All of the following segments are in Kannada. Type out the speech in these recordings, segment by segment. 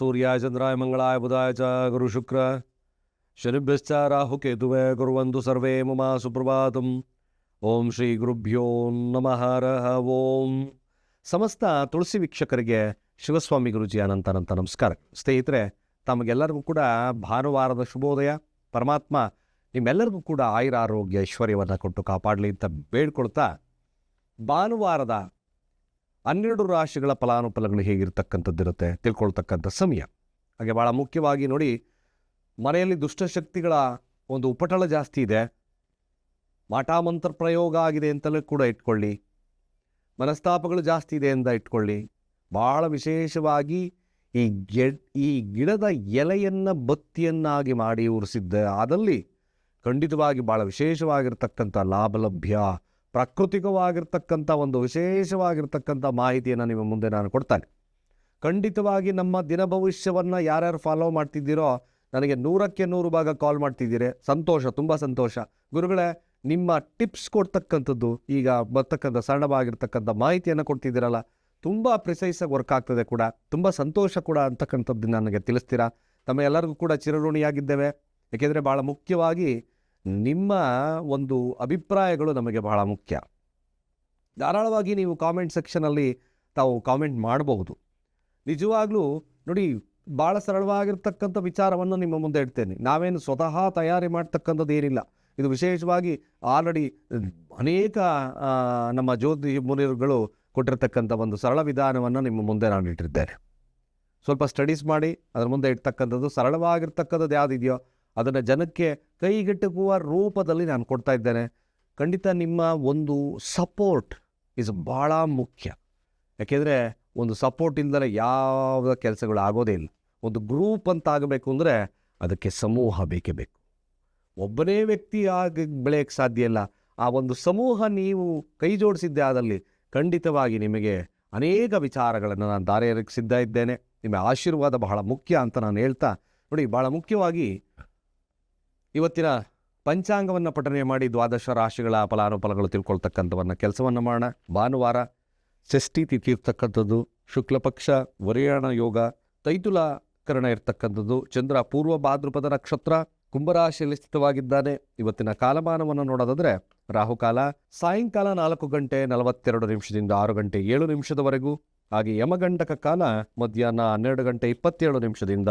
ಸೂರ್ಯಾಯ ಚಂದ್ರಾಯ ಮಂಗಳಾಯ ಬುಧಾಯ ಚ ಗುರು ಶುಕ್ರ. ಶನಿಭ್ಯಶ್ಚ ರಾಹುಕೇತುವೆ ಕುರುವಂತು ಸರ್ವೇ ಮಮ ಸುಪ್ರಭಾತ. ಓಂ ಶ್ರೀ ಗುರುಭ್ಯೋ ನಮಃ ರಹ ಓಂ. ಸಮಸ್ತ ತುಳಸಿ ವೀಕ್ಷಕರಿಗೆ ಶಿವಸ್ವಾಮಿ ಗುರುಜಿ ಅನಂತ ಅನಂತ ನಮಸ್ಕಾರ. ಸ್ನೇಹಿತರೆ, ತಮಗೆಲ್ಲರಿಗೂ ಕೂಡ ಭಾನುವಾರದ ಶುಭೋದಯ. ಪರಮಾತ್ಮ ನಿಮ್ಮೆಲ್ಲರಿಗೂ ಕೂಡ ಆಯುರಾರೋಗ್ಯ ಐಶ್ವರ್ಯವನ್ನು ಕೊಟ್ಟು ಕಾಪಾಡಲಿ ಅಂತ ಬೇಡ್ಕೊಳ್ತಾ ಭಾನುವಾರದ ಹನ್ನೆರಡು ರಾಶಿಗಳ ಫಲಾನುಫಲಗಳು ಹೇಗಿರ್ತಕ್ಕಂಥದ್ದಿರುತ್ತೆ, ತಿಳ್ಕೊಳ್ತಕ್ಕಂಥ ಸಮಯ. ಹಾಗೆ ಭಾಳ ಮುಖ್ಯವಾಗಿ ನೋಡಿ, ಮನೆಯಲ್ಲಿ ದುಷ್ಟಶಕ್ತಿಗಳ ಒಂದು ಉಪಟಳ ಜಾಸ್ತಿ ಇದೆ. ಮಾಟಾಮಂತ್ರ ಪ್ರಯೋಗ ಆಗಿದೆ ಅಂತಲೂ ಕೂಡ ಇಟ್ಕೊಳ್ಳಿ. ಮನಸ್ತಾಪಗಳು ಜಾಸ್ತಿ ಇದೆ ಅಂತ ಇಟ್ಕೊಳ್ಳಿ. ಭಾಳ ವಿಶೇಷವಾಗಿ ಈ ಗೆ ಈ ಗಿಡದ ಎಲೆಯನ್ನು ಬತ್ತಿಯನ್ನಾಗಿ ಮಾಡಿ ಉರಿಸಿದ್ದ. ಆದಲ್ಲಿ ಖಂಡಿತವಾಗಿ ಭಾಳ ವಿಶೇಷವಾಗಿರ್ತಕ್ಕಂಥ ಲಾಭ ಲಭ್ಯ ಪ್ರಾಕೃತಿಕವಾಗಿರ್ತಕ್ಕಂಥ ಒಂದು ವಿಶೇಷವಾಗಿರ್ತಕ್ಕಂಥ ಮಾಹಿತಿಯನ್ನು ನಿಮ್ಮ ಮುಂದೆ ನಾನು ಕೊಡ್ತಾನೆ. ಖಂಡಿತವಾಗಿ ನಮ್ಮ ದಿನ ಭವಿಷ್ಯವನ್ನು ಯಾರ್ಯಾರು ಫಾಲೋ ಮಾಡ್ತಿದ್ದೀರೋ ನನಗೆ ನೂರಕ್ಕೆ ನೂರು ಭಾಗ ಕಾಲ್ ಮಾಡ್ತಿದ್ದೀರಿ. ಸಂತೋಷ, ತುಂಬ ಸಂತೋಷ. ಗುರುಗಳೇ, ನಿಮ್ಮ ಟಿಪ್ಸ್ ಕೊಡ್ತಕ್ಕಂಥದ್ದು ಈಗ ಬರ್ತಕ್ಕಂಥ ಸರಳವಾಗಿರ್ತಕ್ಕಂಥ ಮಾಹಿತಿಯನ್ನು ಕೊಡ್ತಿದ್ದೀರಲ್ಲ, ತುಂಬ ಪ್ರಿಸೈಸಾಗಿ ವರ್ಕ್ ಆಗ್ತದೆ ಕೂಡ. ತುಂಬ ಸಂತೋಷ ಕೂಡ ಅಂತಕ್ಕಂಥದ್ದು ನನಗೆ ತಿಳಿಸ್ತೀರಾ? ತಮ್ಮ ಎಲ್ಲರಿಗೂ ಕೂಡ ಚಿರಋಣಿಯಾಗಿದ್ದೇವೆ. ಏಕೆಂದರೆ ಭಾಳ ಮುಖ್ಯವಾಗಿ ನಿಮ್ಮ ಒಂದು ಅಭಿಪ್ರಾಯಗಳು ನಮಗೆ ಬಹಳ ಮುಖ್ಯ. ಧಾರಾಳವಾಗಿ ನೀವು ಕಾಮೆಂಟ್ ಸೆಕ್ಷನಲ್ಲಿ ತಾವು ಕಾಮೆಂಟ್ ಮಾಡಬಹುದು. ನಿಜವಾಗ್ಲೂ ನೋಡಿ ಭಾಳ ಸರಳವಾಗಿರ್ತಕ್ಕಂಥ ವಿಚಾರವನ್ನು ನಿಮ್ಮ ಮುಂದೆ ಇಡ್ತೇನೆ. ನಾವೇನು ಸ್ವತಃ ತಯಾರಿ ಮಾಡ್ತಕ್ಕಂಥದ್ದು ಏನಿಲ್ಲ. ಇದು ವಿಶೇಷವಾಗಿ ಆಲ್ರೆಡಿ ಅನೇಕ ನಮ್ಮ ಜ್ಯೋತಿ ಮುನಿರುಗಳು ಕೊಟ್ಟಿರ್ತಕ್ಕಂಥ ಒಂದು ಸರಳ ವಿಧಾನವನ್ನು ನಿಮ್ಮ ಮುಂದೆ ನಾನು ಇಟ್ಟಿದ್ದೇನೆ. ಸ್ವಲ್ಪ ಸ್ಟಡೀಸ್ ಮಾಡಿ, ಅದರ ಮುಂದೆ ಇಡ್ತಕ್ಕಂಥದ್ದು ಸರಳವಾಗಿರ್ತಕ್ಕಂಥದ್ದು ಯಾವುದಿದೆಯೋ ಅದನ್ನು ಜನಕ್ಕೆ ಕೈಗೆಟುಕುವ ರೂಪದಲ್ಲಿ ನಾನು ಕೊಡ್ತಾ ಇದ್ದೇನೆ. ಖಂಡಿತ ನಿಮ್ಮ ಒಂದು ಸಪೋರ್ಟ್ ಇಸ್ ಭಾಳ ಮುಖ್ಯ. ಯಾಕೆಂದರೆ ಒಂದು ಸಪೋರ್ಟ್ ಇಲ್ಲದೆ ಯಾವ ಕೆಲಸಗಳು ಆಗೋದೇ ಇಲ್ಲ. ಒಂದು ಗ್ರೂಪ್ ಅಂತ ಆಗಬೇಕು ಅಂದರೆ ಅದಕ್ಕೆ ಸಮೂಹ ಬೇಕೇ ಬೇಕು. ಒಬ್ಬನೇ ವ್ಯಕ್ತಿ ಆಗಿ ಬೆಳೆಯೋಕ್ಕೆ ಸಾಧ್ಯ ಇಲ್ಲ. ಆ ಒಂದು ಸಮೂಹ ನೀವು ಕೈ ಜೋಡಿಸಿದ್ದೆ ಆದಲ್ಲಿ ಖಂಡಿತವಾಗಿ ನಿಮಗೆ ಅನೇಕ ವಿಚಾರಗಳನ್ನು ನಾನು ದಾರಿ ಸಿದ್ಧ ಇದ್ದೇನೆ. ನಿಮ್ಮ ಆಶೀರ್ವಾದ ಬಹಳ ಮುಖ್ಯ ಅಂತ ನಾನು ಹೇಳ್ತಾ, ನೋಡಿ ಭಾಳ ಮುಖ್ಯವಾಗಿ ಇವತ್ತಿನ ಪಂಚಾಂಗವನ್ನು ಪಠನೆ ಮಾಡಿ ದ್ವಾದಶ ರಾಶಿಗಳ ಫಲಾನುಫಲಗಳು ತಿಳ್ಕೊಳ್ತಕ್ಕಂಥವನ್ನ ಕೆಲಸವನ್ನು ಮಾಡೋಣ. ಭಾನುವಾರ ಷಷ್ಠಿ ತಿಥಿ ಇರ್ತಕ್ಕಂಥದ್ದು, ಶುಕ್ಲಪಕ್ಷ, ವರಿಯಾಣ ಯೋಗ, ತೈತುಲಕರಣ ಇರ್ತಕ್ಕಂಥದ್ದು, ಚಂದ್ರ ಪೂರ್ವ ಭಾದ್ರಪದ ನಕ್ಷತ್ರ ಕುಂಭರಾಶಿಯಲ್ಲಿ ಸ್ಥಿತವಾಗಿದ್ದಾನೆ. ಇವತ್ತಿನ ಕಾಲಮಾನವನ್ನು ನೋಡೋದಾದ್ರೆ ರಾಹುಕಾಲ ಸಾಯಂಕಾಲ ನಾಲ್ಕು ಗಂಟೆ ನಲವತ್ತೆರಡು ನಿಮಿಷದಿಂದ ಆರು ಗಂಟೆ ಏಳು ನಿಮಿಷದವರೆಗೂ, ಹಾಗೆ ಯಮಗಂಟಕ ಕಾಲ ಮಧ್ಯಾಹ್ನ ಹನ್ನೆರಡು ಗಂಟೆ ಇಪ್ಪತ್ತೇಳು ನಿಮಿಷದಿಂದ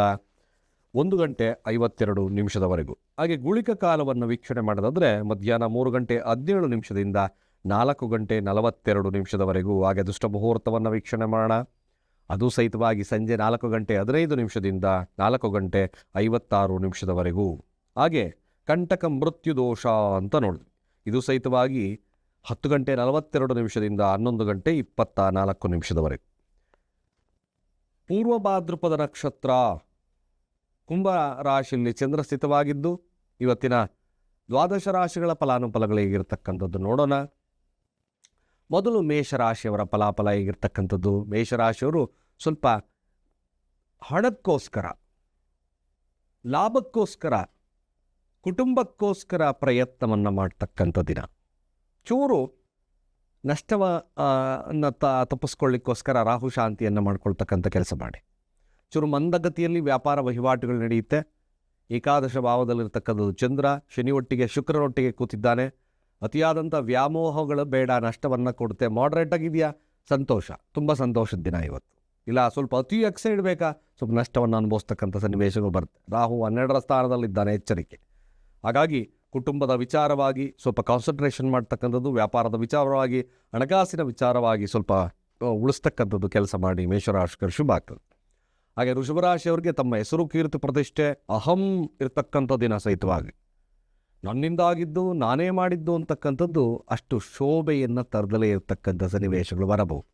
ಒಂದು ಗಂಟೆ ಐವತ್ತೆರಡು ನಿಮಿಷದವರೆಗೂ. ಹಾಗೆ ಗುಳಿಕ ಕಾಲವನ್ನು ವೀಕ್ಷಣೆ ಮಾಡೋದಾದರೆ ಮಧ್ಯಾಹ್ನ ಮೂರು ಗಂಟೆ ಹದಿನೇಳು ನಿಮಿಷದಿಂದ ನಾಲ್ಕು ಗಂಟೆ ನಲವತ್ತೆರಡು ನಿಮಿಷದವರೆಗೂ. ಹಾಗೆ ದುಷ್ಟ ಮುಹೂರ್ತವನ್ನು ವೀಕ್ಷಣೆ ಮಾಡೋಣ. ಅದು ಸಹಿತವಾಗಿ ಸಂಜೆ ನಾಲ್ಕು ಗಂಟೆ ಹದಿನೈದು ನಿಮಿಷದಿಂದ ನಾಲ್ಕು ಗಂಟೆ ಐವತ್ತಾರು ನಿಮಿಷದವರೆಗೂ. ಹಾಗೆ ಕಂಟಕ ಮೃತ್ಯು ದೋಷ ಅಂತ ನೋಡಿದ್ವಿ. ಇದು ಸಹಿತವಾಗಿ ಹತ್ತು ಗಂಟೆ ನಲವತ್ತೆರಡು ನಿಮಿಷದಿಂದ ಹನ್ನೊಂದು ಗಂಟೆ ಇಪ್ಪತ್ತ ನಾಲ್ಕು ನಿಮಿಷದವರೆಗೂ. ಪೂರ್ವ ಭಾದ್ರಪದ ನಕ್ಷತ್ರ ಕುಂಭ ರಾಶಿಯಲ್ಲಿ ಚಂದ್ರ ಸ್ಥಿತವಾಗಿದ್ದು, ಇವತ್ತಿನ ದ್ವಾದಶ ರಾಶಿಗಳ ಫಲಾನುಫಲಗಳು ಹೇಗಿರ್ತಕ್ಕಂಥದ್ದು ನೋಡೋಣ. ಮೊದಲು ಮೇಷರಾಶಿಯವರ ಫಲಾಫಲ ಹೇಗಿರ್ತಕ್ಕಂಥದ್ದು? ಮೇಷರಾಶಿಯವರು ಸ್ವಲ್ಪ ಹಣಕ್ಕೋಸ್ಕರ, ಲಾಭಕ್ಕೋಸ್ಕರ, ಕುಟುಂಬಕ್ಕೋಸ್ಕರ ಪ್ರಯತ್ನವನ್ನು ಮಾಡ್ತಕ್ಕಂಥ ದಿನ ಚೂರು ನಷ್ಟವ ತ, ತಪ್ಪಿಸ್ಕೊಳ್ಳಿಕ್ಕೋಸ್ಕರ ರಾಹು ಶಾಂತಿಯನ್ನು ಮಾಡ್ಕೊಳ್ತಕ್ಕಂಥ ಕೆಲಸ ಮಾಡಿ. ಚೂರು ಮಂದಗತಿಯಲ್ಲಿ ವ್ಯಾಪಾರ ವಹಿವಾಟುಗಳು ನಡೆಯುತ್ತೆ. ಏಕಾದಶ ಭಾವದಲ್ಲಿರ್ತಕ್ಕಂಥದ್ದು ಚಂದ್ರ ಶನಿ ಒಟ್ಟಿಗೆ ಶುಕ್ರನೊಟ್ಟಿಗೆ ಕೂತಿದ್ದಾನೆ. ಅತಿಯಾದಂಥ ವ್ಯಾಮೋಹಗಳು ಬೇಡ, ನಷ್ಟವನ್ನು ಕೊಡುತ್ತೆ. ಮಾಡ್ರೇಟ್ ಆಗಿದೆಯಾ ಸಂತೋಷ. ತುಂಬ ಸಂತೋಷದ ದಿನ ಇವತ್ತು. ಇಲ್ಲ, ಸ್ವಲ್ಪ ಅತಿ ಎಕ್ಸೈಡ್ ಬೇಕಾ ಸ್ವಲ್ಪ ನಷ್ಟವನ್ನು ಅನುಭವಿಸ್ತಕ್ಕಂಥ ಸನ್ನಿವೇಶಗಳು ಬರುತ್ತೆ. ರಾಹು ಹನ್ನೆರಡರ ಸ್ಥಾನದಲ್ಲಿದ್ದಾನೆ, ಎಚ್ಚರಿಕೆ. ಹಾಗಾಗಿ ಕುಟುಂಬದ ವಿಚಾರವಾಗಿ ಸ್ವಲ್ಪ ಕಾನ್ಸಂಟ್ರೇಷನ್ ಮಾಡ್ತಕ್ಕಂಥದ್ದು, ವ್ಯಾಪಾರದ ವಿಚಾರವಾಗಿ, ಹಣಕಾಸಿನ ವಿಚಾರವಾಗಿ ಸ್ವಲ್ಪ, ಉಳಿಸ್ತಕ್ಕಂಥದ್ದು ಕೆಲಸ ಮಾಡಿ ಮೇಷರಾಶಿಕರು ಶುಭ ಆಗ್ತದೆ. ಹಾಗೆ ವೃಷಭರಾಶಿಯವರಿಗೆ ತಮ್ಮ ಹೆಸರು ಕೀರ್ತಿ ಪ್ರತಿಷ್ಠೆ, ಅಹಂ ಇರತಕ್ಕಂಥ ದಿನ ಸಹಿತವಾಗಿ. ನನ್ನಿಂದಾಗಿದ್ದು, ನಾನೇ ಮಾಡಿದ್ದು ಅಂತಕ್ಕಂಥದ್ದು ಅಷ್ಟು ಶೋಭೆಯನ್ನು ತರದಲೇ ಇರತಕ್ಕಂಥ ಸನ್ನಿವೇಶಗಳು ಬರಬಹುದು.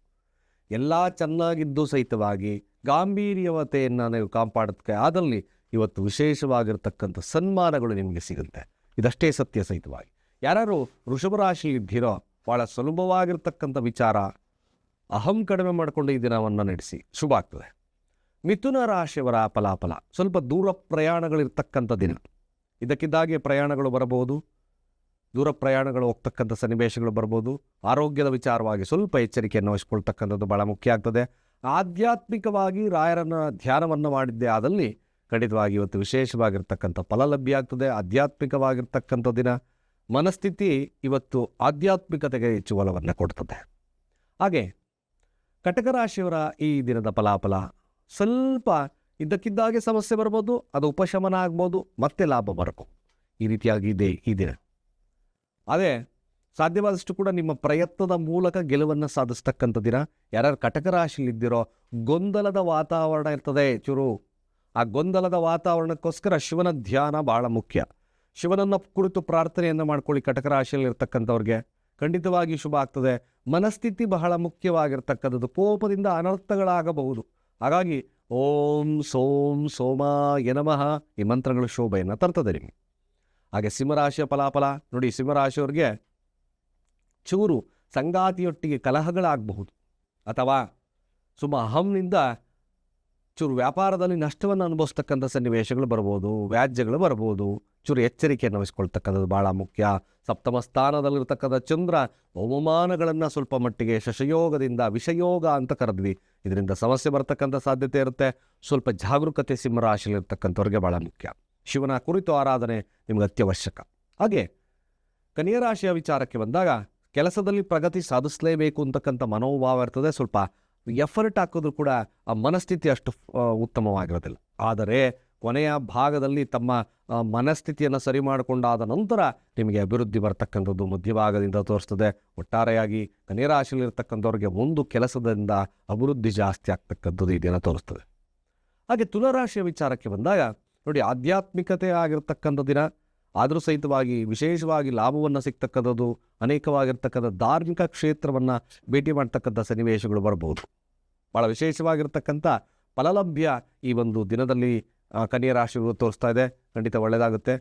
ಎಲ್ಲ ಚೆನ್ನಾಗಿದ್ದು ಸಹಿತವಾಗಿ ಗಾಂಭೀರ್ಯವತೆಯನ್ನು ನೀವು ಕಾಪಾಡೋದಕ್ಕೆ ಆದಲ್ಲಿ ಇವತ್ತು ವಿಶೇಷವಾಗಿರ್ತಕ್ಕಂಥ ಸನ್ಮಾನಗಳು ನಿಮಗೆ ಸಿಗುತ್ತೆ. ಇದಷ್ಟೇ ಸತ್ಯ ಸಹಿತವಾಗಿ. ಯಾರು ವೃಷಭರಾಶಿ ಇದ್ದೀರೋ ಭಾಳ ಸುಲಭವಾಗಿರ್ತಕ್ಕಂಥ ವಿಚಾರ ಅಹಂ ಕಡಿಮೆ ಮಾಡಿಕೊಂಡು ಈ ದಿನವನ್ನು ನಡೆಸಿ. ಶುಭ ಆಗ್ತದೆ. ಮಿಥುನ ರಾಶಿಯವರ ಫಲಾಫಲ. ಸ್ವಲ್ಪ ದೂರ ಪ್ರಯಾಣಗಳಿರ್ತಕ್ಕಂಥ ದಿನ. ಇದಕ್ಕಿದ್ದಾಗೆ ಪ್ರಯಾಣಗಳು ಬರಬಹುದು. ದೂರ ಪ್ರಯಾಣಗಳು ಹೋಗ್ತಕ್ಕಂಥ ಸನ್ನಿವೇಶಗಳು ಬರ್ಬೋದು ಆರೋಗ್ಯದ ವಿಚಾರವಾಗಿ ಸ್ವಲ್ಪ ಎಚ್ಚರಿಕೆಯನ್ನು ವಹಿಸ್ಕೊಳ್ತಕ್ಕಂಥದ್ದು ಭಾಳ ಮುಖ್ಯ ಆಗ್ತದೆ. ಆಧ್ಯಾತ್ಮಿಕವಾಗಿ ರಾಯರನ್ನು ಧ್ಯಾನವನ್ನು ಮಾಡಿದ್ದೇ ಆದಲ್ಲಿ ಖಂಡಿತವಾಗಿ ಇವತ್ತು ವಿಶೇಷವಾಗಿರ್ತಕ್ಕಂಥ ಫಲ ಲಭ್ಯ ಆಗ್ತದೆ. ಆಧ್ಯಾತ್ಮಿಕವಾಗಿರ್ತಕ್ಕಂಥ ದಿನ. ಮನಸ್ಥಿತಿ ಇವತ್ತು ಆಧ್ಯಾತ್ಮಿಕತೆಗೆ ಹೆಚ್ಚು ಒಲವನ್ನು ಕೊಡ್ತದೆ. ಹಾಗೆ, ಕಟಕ ರಾಶಿಯವರ ಈ ದಿನದ ಫಲಾಫಲ ಸ್ವಲ್ಪ ಇದ್ದಕ್ಕಿದ್ದಾಗೆ ಸಮಸ್ಯೆ ಬರ್ಬೋದು, ಅದು ಉಪಶಮನ ಆಗ್ಬೋದು, ಮತ್ತೆ ಲಾಭ ಬರಬೇಕು ಈ ರೀತಿಯಾಗಿ ಇದೆ ಅದೇ, ಸಾಧ್ಯವಾದಷ್ಟು ಕೂಡ ನಿಮ್ಮ ಪ್ರಯತ್ನದ ಮೂಲಕ ಗೆಲುವನ್ನು ಸಾಧಿಸ್ತಕ್ಕಂಥ ದಿನ. ಯಾರ್ಯಾರು ಕಟಕ ರಾಶಿಲಿದ್ದಿರೋ ಗೊಂದಲದ ವಾತಾವರಣ ಇರ್ತದೆ ಚೂರು. ಆ ಗೊಂದಲದ ವಾತಾವರಣಕ್ಕೋಸ್ಕರ ಶಿವನ ಧ್ಯಾನ ಬಹಳ ಮುಖ್ಯ. ಶಿವನನ್ನು ಕುರಿತು ಪ್ರಾರ್ಥನೆಯನ್ನು ಮಾಡ್ಕೊಳ್ಳಿ ಕಟಕ ರಾಶಿಯಲ್ಲಿ ಇರ್ತಕ್ಕಂಥವ್ರಿಗೆ ಖಂಡಿತವಾಗಿ ಶುಭ ಆಗ್ತದೆ. ಮನಸ್ಥಿತಿ ಬಹಳ ಮುಖ್ಯವಾಗಿರ್ತಕ್ಕಂಥದ್ದು. ಕೋಪದಿಂದ ಅನರ್ಥಗಳಾಗಬಹುದು. ಹಾಗಾಗಿ ಓಂ ಸೋಂ ಸೋಮ ನಮಃ ಈ ಮಂತ್ರಗಳು ಶೋಭೆಯನ್ನು ತರ್ತದೆ ನಿಮಗೆ. ಹಾಗೆ ಸಿಂಹರಾಶಿಯ ಫಲಾಫಲ, ನೋಡಿ ಸಿಂಹರಾಶಿಯವ್ರಿಗೆ ಚೂರು ಸಂಗಾತಿಯೊಟ್ಟಿಗೆ ಕಲಹಗಳಾಗಬಹುದು. ಅಥವಾ ಸುಮ ಅಹಂನಿಂದ ಚೂರು ವ್ಯಾಪಾರದಲ್ಲಿ ನಷ್ಟವನ್ನು ಅನುಭವಿಸ್ತಕ್ಕಂಥ ಸನ್ನಿವೇಶಗಳು ಬರ್ಬೋದು, ವ್ಯಾಜ್ಯಗಳು ಬರ್ಬೋದು. ಚೂರು ಎಚ್ಚರಿಕೆಯನ್ನು ವಹಿಸ್ಕೊಳ್ತಕ್ಕಂಥದ್ದು ಭಾಳ ಮುಖ್ಯ. ಸಪ್ತಮ ಸ್ಥಾನದಲ್ಲಿರ್ತಕ್ಕಂಥ ಚಂದ್ರ ಅವಮಾನಗಳನ್ನು ಸ್ವಲ್ಪ ಮಟ್ಟಿಗೆ ಶಶಯೋಗದಿಂದ ವಿಷಯೋಗ ಅಂತ ಕರೆದ್ವಿ. ಇದರಿಂದ ಸಮಸ್ಯೆ ಬರ್ತಕ್ಕಂಥ ಸಾಧ್ಯತೆ ಇರುತ್ತೆ. ಸ್ವಲ್ಪ ಜಾಗರೂಕತೆ ಸಿಂಹರಾಶಿಯಲ್ಲಿರ್ತಕ್ಕಂಥವ್ರಿಗೆ ಭಾಳ ಮುಖ್ಯ. ಶಿವನ ಕುರಿತು ಆರಾಧನೆ ನಿಮ್ಗೆ ಅತ್ಯವಶ್ಯಕ. ಹಾಗೆ ಕನ್ಯಾ ರಾಶಿಯ ವಿಚಾರಕ್ಕೆ ಬಂದಾಗ ಕೆಲಸದಲ್ಲಿ ಪ್ರಗತಿ ಸಾಧಿಸಲೇಬೇಕು ಅಂತಕ್ಕಂಥ ಮನೋಭಾವ ಇರ್ತದೆ. ಸ್ವಲ್ಪ ಎಫರ್ಟ್ ಹಾಕಿದ್ರು ಕೂಡ ಆ ಮನಸ್ಥಿತಿ ಅಷ್ಟು ಉತ್ತಮವಾಗಿರೋದಿಲ್ಲ. ಆದರೆ ಕೊನೆಯ ಭಾಗದಲ್ಲಿ ತಮ್ಮ ಮನಸ್ಥಿತಿಯನ್ನು ಸರಿ ಮಾಡಿಕೊಂಡಾದ ನಂತರ ನಿಮಗೆ ಅಭಿವೃದ್ಧಿ ಬರ್ತಕ್ಕಂಥದ್ದು ಮಧ್ಯಭಾಗದಿಂದ ತೋರಿಸ್ತದೆ. ಒಟ್ಟಾರೆಯಾಗಿ ಕನ್ಯರಾಶಿಯಲ್ಲಿರ್ತಕ್ಕಂಥವ್ರಿಗೆ ಒಂದು ಕೆಲಸದಿಂದ ಅಭಿವೃದ್ಧಿ ಜಾಸ್ತಿ ಆಗ್ತಕ್ಕಂಥದ್ದು ಈ ದಿನ ತೋರಿಸ್ತದೆ. ಹಾಗೆ ತುಲರಾಶಿಯ ವಿಚಾರಕ್ಕೆ ಬಂದಾಗ ನೋಡಿ ಆಧ್ಯಾತ್ಮಿಕತೆ ಆಗಿರ್ತಕ್ಕಂಥ ದಿನ, ಆದರೂ ಸಹಿತವಾಗಿ ವಿಶೇಷವಾಗಿ ಲಾಭವನ್ನು ಸಿಗ್ತಕ್ಕಂಥದ್ದು, ಅನೇಕವಾಗಿರ್ತಕ್ಕಂಥ ಧಾರ್ಮಿಕ ಕ್ಷೇತ್ರವನ್ನು ಭೇಟಿ ಮಾಡ್ತಕ್ಕಂಥ ಸನ್ನಿವೇಶಗಳು ಬರ್ಬೋದು ಭಾಳ ವಿಶೇಷವಾಗಿರ್ತಕ್ಕಂಥ ಫಲಲಭ್ಯ ಈ ಒಂದು ದಿನದಲ್ಲಿ ಕನ್ಯಾ ರಾಶಿಗಳು ತೋರಿಸ್ತಾ ಇದೆ. ಖಂಡಿತ ಒಳ್ಳೆಯದಾಗುತ್ತೆ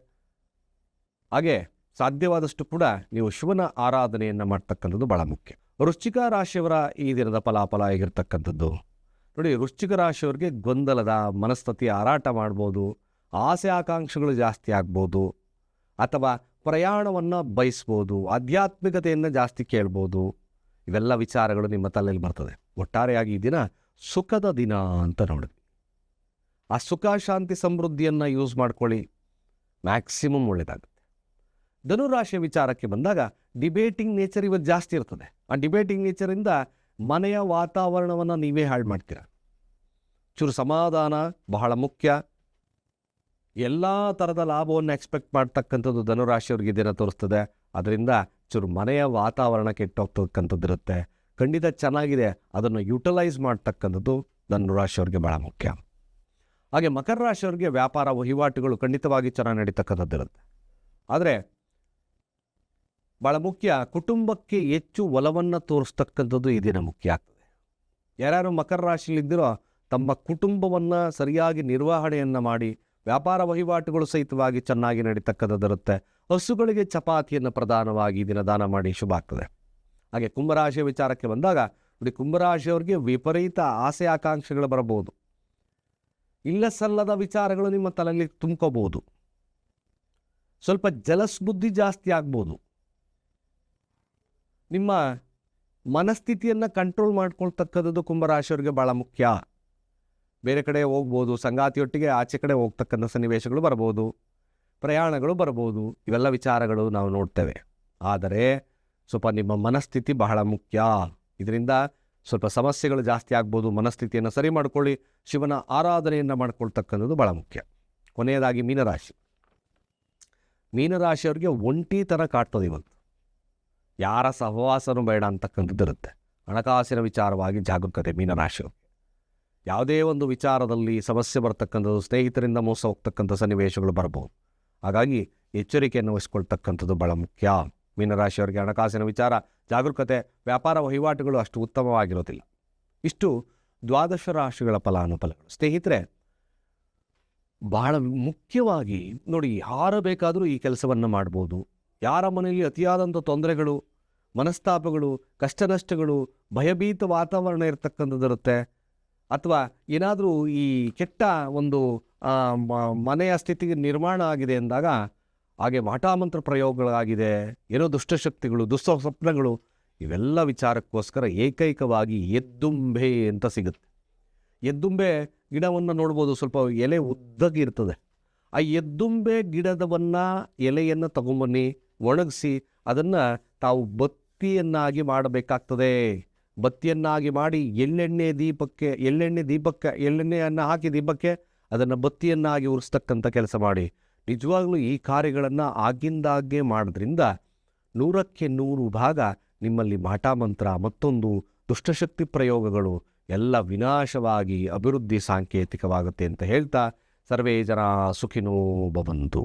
ಹಾಗೆ ಸಾಧ್ಯವಾದಷ್ಟು ಕೂಡ ನೀವು ಶಿವನ ಆರಾಧನೆಯನ್ನು ಮಾಡ್ತಕ್ಕಂಥದ್ದು ಭಾಳ ಮುಖ್ಯ. ವೃಶ್ಚಿಕ ರಾಶಿಯವರ ಈ ದಿನದ ಫಲಾಫಲ ಆಗಿರ್ತಕ್ಕಂಥದ್ದು ನೋಡಿ, ವೃಶ್ಚಿಕ ರಾಶಿಯವರಿಗೆ ಗೊಂದಲದ ಮನಸ್ಥಿತಿ ಹಾರಾಟ ಮಾಡ್ಬೋದು, ಆಸೆ ಆಕಾಂಕ್ಷೆಗಳು ಜಾಸ್ತಿ ಆಗ್ಬೋದು, ಅಥವಾ ಪ್ರಯಾಣವನ್ನು ಬಯಸ್ಬೋದು, ಆಧ್ಯಾತ್ಮಿಕತೆಯನ್ನು ಜಾಸ್ತಿ ಕೇಳ್ಬೋದು, ಇವೆಲ್ಲ ವಿಚಾರಗಳು ನಿಮ್ಮ ತಲೆಯಲ್ಲಿ ಬರ್ತದೆ. ಒಟ್ಟಾರೆಯಾಗಿ ಈ ದಿನ ಸುಖದ ದಿನ ಅಂತ ನೋಡಿದ್ವಿ. ಆ ಸುಖ ಶಾಂತಿ ಸಮೃದ್ಧಿಯನ್ನು ಯೂಸ್ ಮಾಡ್ಕೊಳ್ಳಿ. ಮ್ಯಾಕ್ಸಿಮಮ್ ಒಳ್ಳೆಯದಾಗುತ್ತೆ ಧನುರಾಶಿಯ ವಿಚಾರಕ್ಕೆ ಬಂದಾಗ ಡಿಬೇಟಿಂಗ್ ನೇಚರ್ ಇವತ್ತು ಜಾಸ್ತಿ ಇರ್ತದೆ. ಆ ಡಿಬೇಟಿಂಗ್ ನೇಚರಿಂದ ಮನೆಯ ವಾತಾವರಣವನ್ನು ನೀವೇ ಹಾಳು ಮಾಡ್ತೀರ. ಚೂರು ಸಮಾಧಾನ, ಬಹಳ ಮುಖ್ಯ. ಎಲ್ಲ ಥರದ ಲಾಭವನ್ನು ಎಕ್ಸ್ಪೆಕ್ಟ್ ಮಾಡ್ತಕ್ಕಂಥದ್ದು ಧನುರಾಶಿಯವ್ರಿಗೆ ಇದನ್ನು ದಿನ ತೋರಿಸ್ತದೆ. ಅದರಿಂದ ಚೂರು ಮನೆಯ ವಾತಾವರಣ ಕೆಟ್ಟೋಗ್ತಕ್ಕಂಥದ್ದು ಇರುತ್ತೆ ಖಂಡಿತ ಚೆನ್ನಾಗಿದೆ. ಅದನ್ನು ಯುಟಿಲೈಸ್ ಮಾಡ್ತಕ್ಕಂಥದ್ದು ಧನುರಾಶಿಯವ್ರಿಗೆ ಭಾಳ ಮುಖ್ಯ. ಹಾಗೆ ಮಕರ ರಾಶಿಯವರಿಗೆ ವ್ಯಾಪಾರ ವಹಿವಾಟುಗಳು ಖಂಡಿತವಾಗಿ ಚೆನ್ನಾಗಿ ನಡೀತಕ್ಕಂಥದ್ದಿರುತ್ತೆ. ಆದರೆ ಭಾಳ ಮುಖ್ಯ ಕುಟುಂಬಕ್ಕೆ ಹೆಚ್ಚು ಒಲವನ್ನು ತೋರಿಸ್ತಕ್ಕಂಥದ್ದು ಈ ದಿನ ಮುಖ್ಯ ಆಗ್ತದೆ. ಯಾರ್ಯಾರು ಮಕರ ರಾಶಿಯಲ್ಲಿದ್ದೀರೋ ತಮ್ಮ ಕುಟುಂಬವನ್ನು ಸರಿಯಾಗಿ ನಿರ್ವಹಣೆಯನ್ನು ಮಾಡಿ ವ್ಯಾಪಾರ ವಹಿವಾಟುಗಳು ಸಹಿತವಾಗಿ ಚೆನ್ನಾಗಿ ನಡೀತಕ್ಕಂಥದ್ದಿರುತ್ತೆ. ಹಸುಗಳಿಗೆ ಚಪಾತಿಯನ್ನು ಪ್ರಧಾನವಾಗಿ ದಿನ ದಾನ ಮಾಡಿ ಶುಭ ಆಗ್ತದೆ. ಹಾಗೆ ಕುಂಭರಾಶಿಯ ವಿಚಾರಕ್ಕೆ ಬಂದಾಗ, ನೋಡಿ ಕುಂಭರಾಶಿಯವರಿಗೆ ವಿಪರೀತ ಆಸೆ ಆಕಾಂಕ್ಷೆಗಳು ಬರಬಹುದು. ಇಲ್ಲ ಸಲ್ಲದ ವಿಚಾರಗಳು ನಿಮ್ಮ ತಲೆಯಲ್ಲಿ ತುಂಬ್ಕೋಬಹುದು. ಸ್ವಲ್ಪ ಜಲಸ್ ಬುದ್ಧಿ ಜಾಸ್ತಿ ಆಗ್ಬೋದು. ನಿಮ್ಮ ಮನಸ್ಥಿತಿಯನ್ನು ಕಂಟ್ರೋಲ್ ಮಾಡ್ಕೊಳ್ತಕ್ಕಂಥದ್ದು ಕುಂಭರಾಶಿಯವರಿಗೆ ಭಾಳ ಮುಖ್ಯ. ಬೇರೆ ಕಡೆ ಹೋಗ್ಬೋದು, ಸಂಗಾತಿಯೊಟ್ಟಿಗೆ ಆಚೆ ಕಡೆ ಹೋಗ್ತಕ್ಕಂಥ ಸನ್ನಿವೇಶಗಳು ಬರ್ಬೋದು, ಪ್ರಯಾಣಗಳು ಬರ್ಬೋದು, ಇವೆಲ್ಲ ವಿಚಾರಗಳು ನಾವು ನೋಡ್ತೇವೆ. ಆದರೆ ಸ್ವಲ್ಪ ನಿಮ್ಮ ಮನಸ್ಥಿತಿ ಬಹಳ ಮುಖ್ಯ. ಇದರಿಂದ ಸ್ವಲ್ಪ ಸಮಸ್ಯೆಗಳು ಜಾಸ್ತಿ ಆಗ್ಬೋದು, ಮನಸ್ಥಿತಿಯನ್ನು ಸರಿ ಮಾಡಿಕೊಳ್ಳಿ, ಶಿವನ ಆರಾಧನೆಯನ್ನು ಮಾಡ್ಕೊಳ್ತಕ್ಕಂಥದ್ದು ಭಾಳ ಮುಖ್ಯ. ಕೊನೆಯದಾಗಿ ಮೀನರಾಶಿ. ಮೀನರಾಶಿಯವರಿಗೆ ಒಂಟಿತನ ಕಾಡ್ತದೆ ಇವತ್ತು. ಯಾರ ಸಹವಾಸನೂ ಬೇಡ ಅಂತಕ್ಕಂಥದ್ದು ಇರುತ್ತೆ. ಹಣಕಾಸಿನ ವಿಚಾರವಾಗಿ ಜಾಗರೂಕತೆ ಮೀನರಾಶಿಯವರು ಯಾವುದೇ ಒಂದು ವಿಚಾರದಲ್ಲಿ ಸಮಸ್ಯೆ ಬರ್ತಕ್ಕಂಥದ್ದು, ಸ್ನೇಹಿತರಿಂದ ಮೋಸ ಹೋಗ್ತಕ್ಕಂಥ ಸನ್ನಿವೇಶಗಳು ಬರಬಹುದು ಹಾಗಾಗಿ ಎಚ್ಚರಿಕೆಯನ್ನು ವಹಿಸ್ಕೊಳ್ತಕ್ಕಂಥದ್ದು ಭಾಳ ಮುಖ್ಯ. ಮೀನರಾಶಿಯವರಿಗೆ ಹಣಕಾಸಿನ ವಿಚಾರ, ಜಾಗರೂಕತೆ, ವ್ಯಾಪಾರ ವಹಿವಾಟುಗಳು ಅಷ್ಟು ಉತ್ತಮವಾಗಿರೋದಿಲ್ಲ ಇಷ್ಟು ದ್ವಾದಶ ರಾಶಿಗಳ ಫಲಾನುಫಲಗಳು. ಸ್ನೇಹಿತರೆ, ಬಹಳ ಮುಖ್ಯವಾಗಿ ನೋಡಿ, ಯಾರು ಬೇಕಾದರೂ ಈ ಕೆಲಸವನ್ನು ಮಾಡ್ಬೋದು. ಯಾರ ಮನೆಯಲ್ಲಿ ಅತಿಯಾದಂಥ ತೊಂದರೆಗಳು, ಮನಸ್ತಾಪಗಳು ಕಷ್ಟ ನಷ್ಟಗಳು ಭಯಭೀತ ವಾತಾವರಣ ಇರತಕ್ಕಂಥದ್ದಿರುತ್ತೆ ಅಥವಾ ಏನಾದರೂ ಈ ಕೆಟ್ಟ ಒಂದು ಮನೆಯ ಸ್ಥಿತಿಗೆ ನಿರ್ಮಾಣ ಆಗಿದೆ ಅಂದಾಗ ಹಾಗೆ ಮಾಟಾಮಂತ್ರ ಪ್ರಯೋಗಗಳಾಗಿದೆ, ಏನೋ ದುಷ್ಟಶಕ್ತಿಗಳು ದುಷ್ಟ ಸ್ವಪ್ನಗಳು, ಇವೆಲ್ಲ ವಿಚಾರಕ್ಕೋಸ್ಕರ ಏಕೈಕವಾಗಿ ಎದ್ದುಂಬೆ ಅಂತ ಸಿಗುತ್ತೆ. ಎದ್ದುಂಬೆ ಗಿಡವನ್ನು ನೋಡ್ಬೋದು, ಸ್ವಲ್ಪ ಎಲೆ ಉದ್ದಗಿರ್ತದೆ ಆ ಎದ್ದುಂಬೆ ಗಿಡದವನ್ನು ಎಲೆಯನ್ನು ತಗೊಂಬನ್ನಿ, ಒಣಗಿಸಿ, ಅದನ್ನು ತಾವು ಬತ್ತಿಯನ್ನಾಗಿ ಮಾಡಬೇಕಾಗ್ತದೆ. ಬತ್ತಿಯನ್ನಾಗಿ ಮಾಡಿ ಎಳ್ಳೆಣ್ಣೆ ದೀಪಕ್ಕೆ ಎಳ್ಳೆಣ್ಣೆ ದೀಪಕ್ಕೆ, ಎಳ್ಳೆಣ್ಣೆಯನ್ನು ಹಾಕಿ ದೀಪಕ್ಕೆ ಅದನ್ನು ಬತ್ತಿಯನ್ನಾಗಿ ಉರಿಸ್ತಕ್ಕಂಥ ಕೆಲಸ ಮಾಡಿ. ನಿಜವಾಗ್ಲೂ ಈ ಕಾರ್ಯಗಳನ್ನು ಆಗಿಂದಾಗ್ಗೆ ಮಾಡೋದ್ರಿಂದ ನೂರಕ್ಕೆ ನೂರು ಭಾಗ ನಿಮ್ಮಲ್ಲಿ ಮಾಟ ಮಂತ್ರ, ಮತ್ತೊಂದು ದುಷ್ಟಶಕ್ತಿ ಪ್ರಯೋಗಗಳು ಎಲ್ಲ ವಿನಾಶವಾಗಿ ಅಭಿವೃದ್ಧಿ ಸಾಂಕೇತಿಕವಾಗುತ್ತೆ ಅಂತ ಹೇಳ್ತಾ ಸರ್ವೇ ಜನ ಸುಖಿನೋ ಭವಂತು.